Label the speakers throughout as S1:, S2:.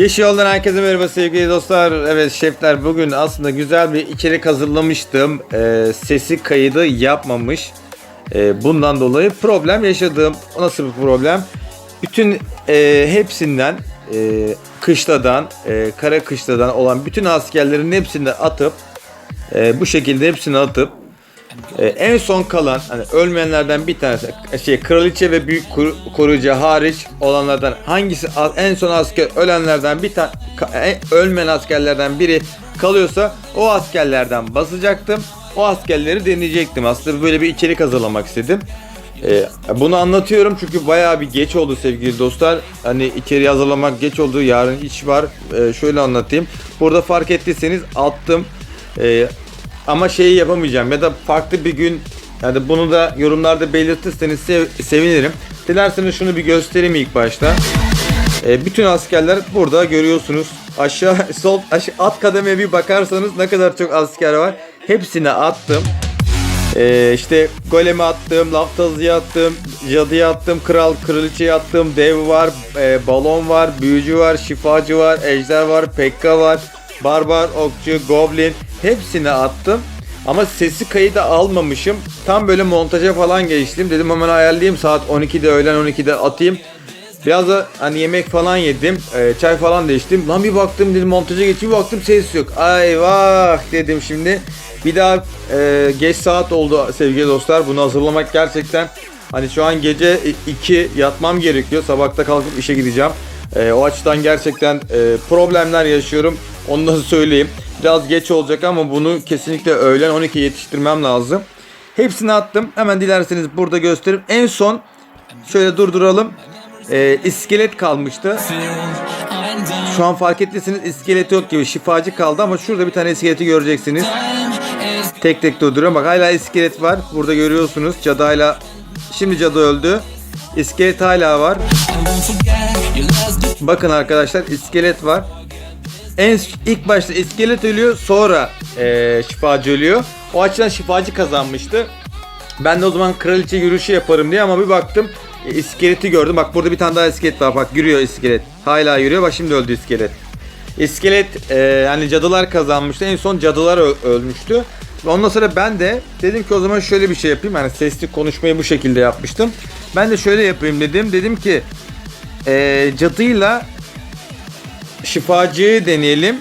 S1: Yeşil Yoldan herkese merhaba sevgili dostlar. Evet şefler bugün aslında güzel bir içerik hazırlamıştım. Ee, sesi kaydı yapmamış. Ee, bundan dolayı problem yaşadığım nasıl bir problem? Bütün e, hepsinden e, kışladan, e, kara kışladan olan bütün askerlerin hepsini atıp e, bu şekilde hepsini atıp ee, en son kalan hani ölmeyenlerden bir tanesi şey kraliçe ve büyük kur- koruyucu hariç olanlardan hangisi en son asker ölenlerden bir tane ölmeyen askerlerden biri kalıyorsa o askerlerden basacaktım. O askerleri deneyecektim. Aslında böyle bir içerik hazırlamak istedim. Ee, bunu anlatıyorum çünkü bayağı bir geç oldu sevgili dostlar. Hani içeriği hazırlamak geç oldu. Yarın iş var. Ee, şöyle anlatayım. Burada fark ettiyseniz attım. Ee, ama şeyi yapamayacağım ya da farklı bir gün yani bunu da yorumlarda belirtirseniz sev- sevinirim. Dilerseniz şunu bir göstereyim ilk başta. Ee, bütün askerler burada görüyorsunuz. Aşağı sol aşağı, alt kademeye bir bakarsanız ne kadar çok asker var. Hepsini attım. Ee, işte golemi attım, laftazıya attım, cadıya attım, kral kraliçeye attım, dev var, e, balon var, büyücü var, şifacı var, ejder var, pekka var, barbar, okçu, goblin hepsini attım. Ama sesi kayıda almamışım. Tam böyle montaja falan geçtim. Dedim hemen ayarlayayım saat 12'de öğlen 12'de atayım. Biraz da hani yemek falan yedim. e, çay falan da içtim. Lan bir baktım dedim montaja geçeyim. Baktım ses yok. Ay vah dedim şimdi. Bir daha e, geç saat oldu sevgili dostlar. Bunu hazırlamak gerçekten hani şu an gece 2 yatmam gerekiyor. Sabahta kalkıp işe gideceğim. E, o açıdan gerçekten e, problemler yaşıyorum. Onu da söyleyeyim. Biraz geç olacak ama bunu kesinlikle öğlen 12'ye yetiştirmem lazım. Hepsini attım. Hemen dilerseniz burada göstereyim. En son şöyle durduralım. Ee, iskelet kalmıştı. Şu an fark ettiyseniz iskelet yok gibi. Şifacı kaldı ama şurada bir tane iskeleti göreceksiniz. Tek tek durduruyorum. Bak hala iskelet var. Burada görüyorsunuz. Cadı hala... Şimdi cadı öldü. İskelet hala var. Bakın arkadaşlar iskelet var. En ilk başta iskelet ölüyor sonra eee, şifacı ölüyor. O açıdan şifacı kazanmıştı. Ben de o zaman kraliçe yürüyüşü yaparım diye ama bir baktım e, iskeleti gördüm. Bak burada bir tane daha iskelet var. Bak yürüyor iskelet. Hala yürüyor. Bak şimdi öldü iskelet. İskelet e, yani cadılar kazanmıştı. En son cadılar ölmüştü. Ondan sonra ben de dedim ki o zaman şöyle bir şey yapayım. Yani sesli konuşmayı bu şekilde yapmıştım. Ben de şöyle yapayım dedim. Dedim ki e, cadıyla şifacıyı deneyelim.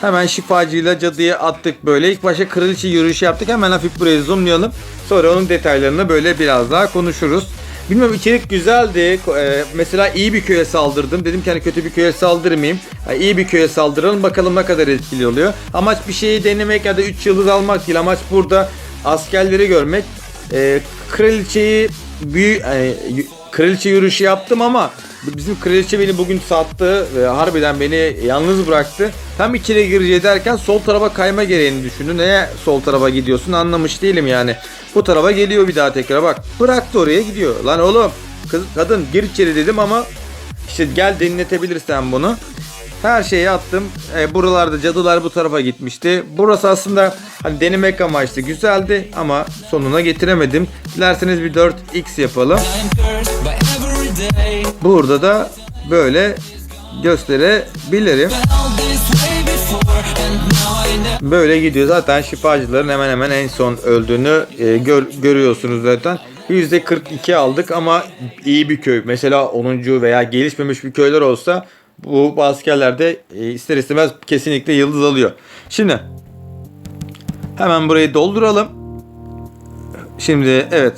S1: Hemen şifacıyla cadıya attık böyle. İlk başta kraliçe yürüyüşü yaptık. Hemen hafif buraya zoomlayalım. Sonra onun detaylarını böyle biraz daha konuşuruz. Bilmiyorum içerik güzeldi. Ee, mesela iyi bir köye saldırdım. Dedim ki hani kötü bir köye saldırmayayım. Yani iyi bir köye saldıralım bakalım ne kadar etkili oluyor. Amaç bir şeyi denemek ya da 3 yıldız almak değil. Amaç burada askerleri görmek. Ee, kraliçeyi büyü, y- kraliçe yürüyüşü yaptım ama bizim kraliçe beni bugün sattı ve harbiden beni yalnız bıraktı. Tam içeri gireceği derken sol tarafa kayma gereğini düşündü. Neye sol tarafa gidiyorsun anlamış değilim yani. Bu tarafa geliyor bir daha tekrar bak. Bıraktı oraya gidiyor. Lan oğlum kız, kadın gir içeri dedim ama işte gel dinletebilirsen bunu. Her şeyi attım. E, buralarda cadılar bu tarafa gitmişti. Burası aslında hani denemek amaçlı güzeldi ama sonuna getiremedim. Dilerseniz bir 4x yapalım. Burada da böyle gösterebilirim. Böyle gidiyor. Zaten şifacıların hemen hemen en son öldüğünü e, gör- görüyorsunuz zaten. %42 aldık ama iyi bir köy. Mesela 10. veya gelişmemiş bir köyler olsa bu, askerlerde e, ister istemez kesinlikle yıldız alıyor. Şimdi hemen burayı dolduralım. Şimdi evet.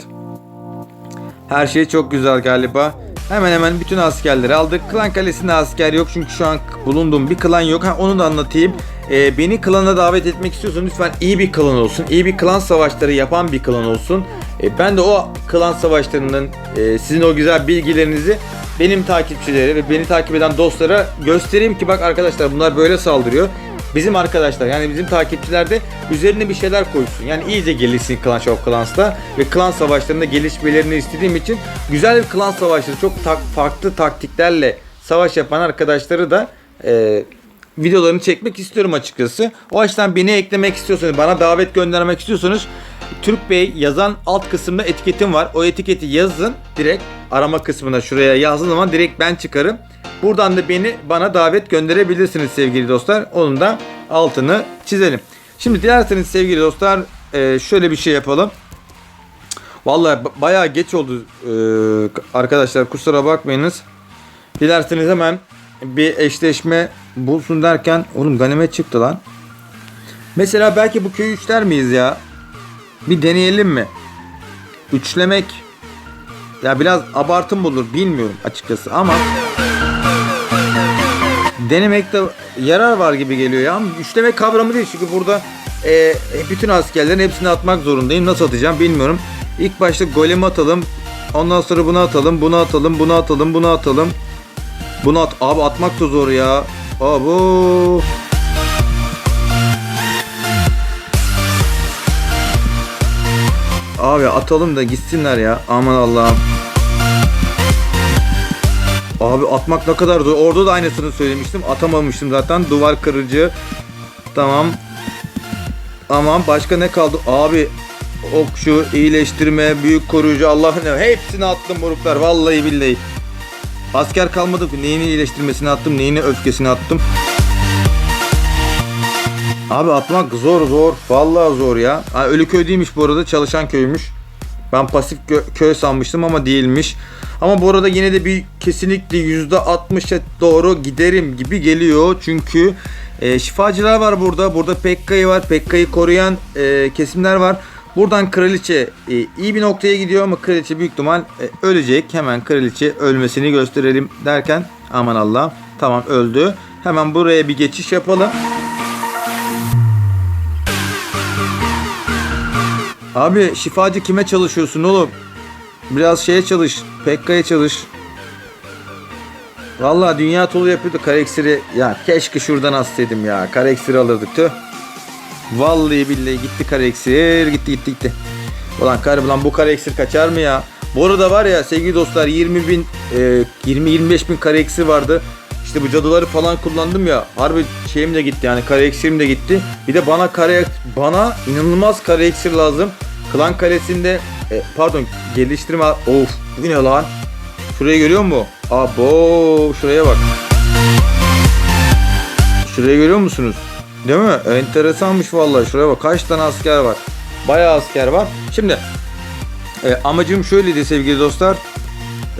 S1: Her şey çok güzel galiba. Hemen hemen bütün askerleri aldık. Klan kalesinde asker yok çünkü şu an bulunduğum bir klan yok. Ha, onu da anlatayım. Ee, beni klana davet etmek istiyorsan lütfen iyi bir klan olsun. İyi bir klan savaşları yapan bir klan olsun. Ee, ben de o klan savaşlarının e, sizin o güzel bilgilerinizi benim takipçilere ve beni takip eden dostlara göstereyim ki bak arkadaşlar bunlar böyle saldırıyor. Bizim arkadaşlar yani bizim takipçiler de üzerine bir şeyler koysun. Yani iyice gelişsin Clash of Clans'ta ve klan savaşlarında gelişmelerini istediğim için güzel bir klan savaşları çok tak- farklı taktiklerle savaş yapan arkadaşları da e, videolarını çekmek istiyorum açıkçası. O açıdan beni eklemek istiyorsanız, bana davet göndermek istiyorsanız Türk Bey yazan alt kısımda etiketim var. O etiketi yazın direkt arama kısmına şuraya yazdığın zaman direkt ben çıkarım. Buradan da beni bana davet gönderebilirsiniz sevgili dostlar. Onun da altını çizelim. Şimdi dilerseniz sevgili dostlar e, şöyle bir şey yapalım. Vallahi ba- bayağı geç oldu e, arkadaşlar kusura bakmayınız. Dilerseniz hemen bir eşleşme bulsun derken oğlum ganimet çıktı lan. Mesela belki bu köyü üçler miyiz ya? Bir deneyelim mi? Üçlemek ya biraz abartım olur bilmiyorum açıkçası ama denemekte yarar var gibi geliyor ya. Ama üçlemek kavramı değil çünkü burada e, bütün askerlerin hepsini atmak zorundayım. Nasıl atacağım bilmiyorum. İlk başta golemi atalım. Ondan sonra bunu atalım, bunu atalım, bunu atalım, bunu atalım. Bunu at. Abi atmak da zor ya. Abo. Abi atalım da gitsinler ya. Aman Allah'ım. Abi atmak ne kadar zor. Orada da aynısını söylemiştim. Atamamıştım zaten. Duvar kırıcı. Tamam. Aman başka ne kaldı? Abi okçu, iyileştirme, büyük koruyucu Allah'ın hepsini attım moruklar. Vallahi billahi. Asker kalmadı. Neyini iyileştirmesini attım, neyini öfkesini attım. Abi atmak zor zor. Vallahi zor ya. Ha, ölü köy değilmiş bu arada. Çalışan köymüş. Ben pasif köy sanmıştım ama değilmiş. Ama bu arada yine de bir kesinlikle %60'a doğru giderim gibi geliyor. Çünkü e, şifacılar var burada. Burada Pekka'yı var. Pekka'yı koruyan e, kesimler var. Buradan kraliçe e, iyi bir noktaya gidiyor ama kraliçe büyük ihtimal e, ölecek. Hemen kraliçe ölmesini gösterelim derken aman Allah. Tamam öldü. Hemen buraya bir geçiş yapalım. Abi şifacı kime çalışıyorsun oğlum? Biraz şeye çalış. Pekka'ya çalış. Vallahi dünya tolu yapıyordu kareksiri. Ya keşke şuradan astaydım ya. Kareksiri alırdık tüh. Vallahi billahi gitti kareksir. Gitti gitti gitti. Ulan kar lan bu kareksir kaçar mı ya? Bu arada var ya sevgili dostlar 20 bin e, 20-25 bin kareksir vardı. İşte bu cadıları falan kullandım ya. Harbi şeyim de gitti yani kare eksirim de gitti. Bir de bana kare bana inanılmaz kare eksir lazım. Klan kalesinde e, pardon geliştirme of bu ne lan? Şurayı görüyor musun? Abo şuraya bak. Şurayı görüyor musunuz? Değil mi? Enteresanmış vallahi. Şuraya bak kaç tane asker var. Bayağı asker var. Şimdi e, amacım şöyleydi sevgili dostlar.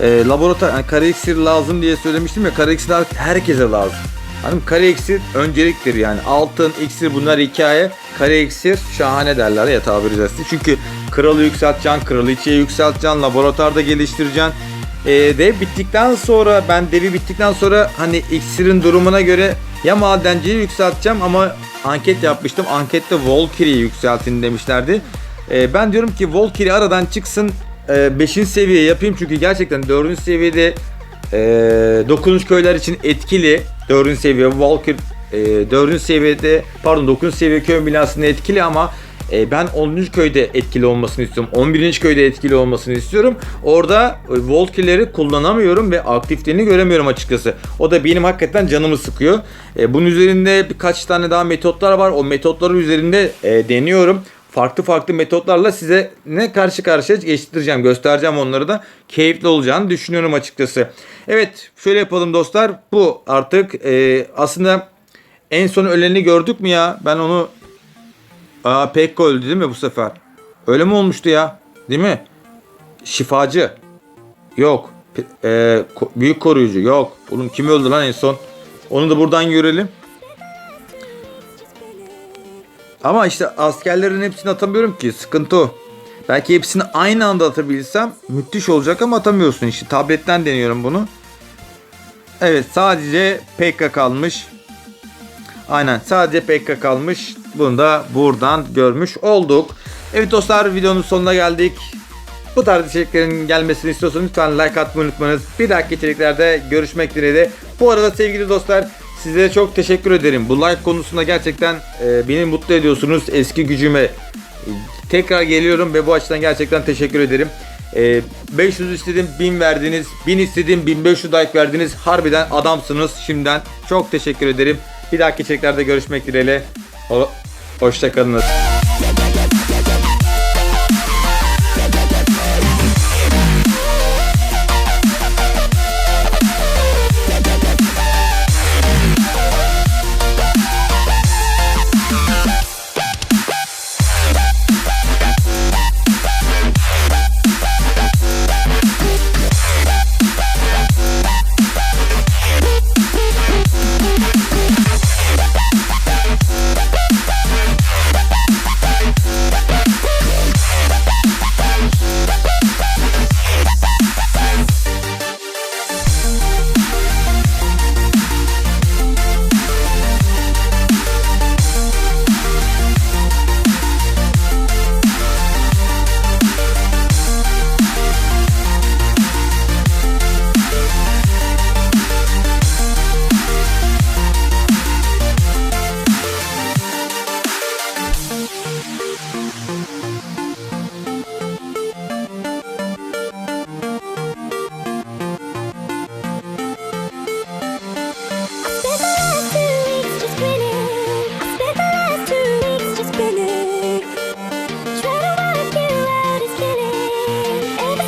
S1: E, laboratuvar yani kare iksir lazım diye söylemiştim ya kare iksir herkese lazım. Hanım kare iksir önceliktir yani. Altın, iksir bunlar hikaye. Kare iksir şahane derler ya tabiri caizse. Çünkü kralı yükselteceksin, kraliçeyi yükselteceksin, laboratuvarda geliştireceksin. E, dev bittikten sonra ben devi bittikten sonra hani iksirin durumuna göre ya madenciyi yükselteceğim ama anket yapmıştım. Ankette Valkyrie'yi yükseltin demişlerdi. E, ben diyorum ki Valkyrie aradan çıksın 5. seviye yapayım çünkü gerçekten 4. seviyede e, dokunuş köyler için etkili 4. seviye Valkyrie e, 4. seviyede pardon 9. seviye köy binasında etkili ama e, ben 10. köyde etkili olmasını istiyorum. 11. köyde etkili olmasını istiyorum. Orada e, Valkyrie'leri kullanamıyorum ve aktifliğini göremiyorum açıkçası. O da benim hakikaten canımı sıkıyor. E, bunun üzerinde birkaç tane daha metotlar var. O metotları üzerinde e, deniyorum farklı farklı metotlarla size ne karşı karşıya geçtireceğim, göstereceğim onları da keyifli olacağını düşünüyorum açıkçası. Evet, şöyle yapalım dostlar. Bu artık e, aslında en son öleni gördük mü ya? Ben onu Aa Pekka öldü değil mi bu sefer? Öyle mi olmuştu ya? Değil mi? Şifacı. Yok. E, büyük koruyucu. Yok. Oğlum kim öldü lan en son? Onu da buradan görelim. Ama işte askerlerin hepsini atamıyorum ki. Sıkıntı o. Belki hepsini aynı anda atabilsem müthiş olacak ama atamıyorsun işte. Tabletten deniyorum bunu. Evet sadece PK kalmış. Aynen sadece PK kalmış. Bunu da buradan görmüş olduk. Evet dostlar videonun sonuna geldik. Bu tarz içeriklerin gelmesini istiyorsanız lütfen like atmayı unutmayınız. Bir dahaki içeriklerde görüşmek dileğiyle. Bu arada sevgili dostlar sizlere çok teşekkür ederim. Bu like konusunda gerçekten e, beni mutlu ediyorsunuz. Eski gücüme e, tekrar geliyorum ve bu açıdan gerçekten teşekkür ederim. E, 500 istedim 1000 verdiniz. 1000 istedim 1500 like verdiniz. Harbiden adamsınız şimdiden. Çok teşekkür ederim. Bir dahaki içeriklerde görüşmek dileğiyle. Ho- Hoşçakalınız.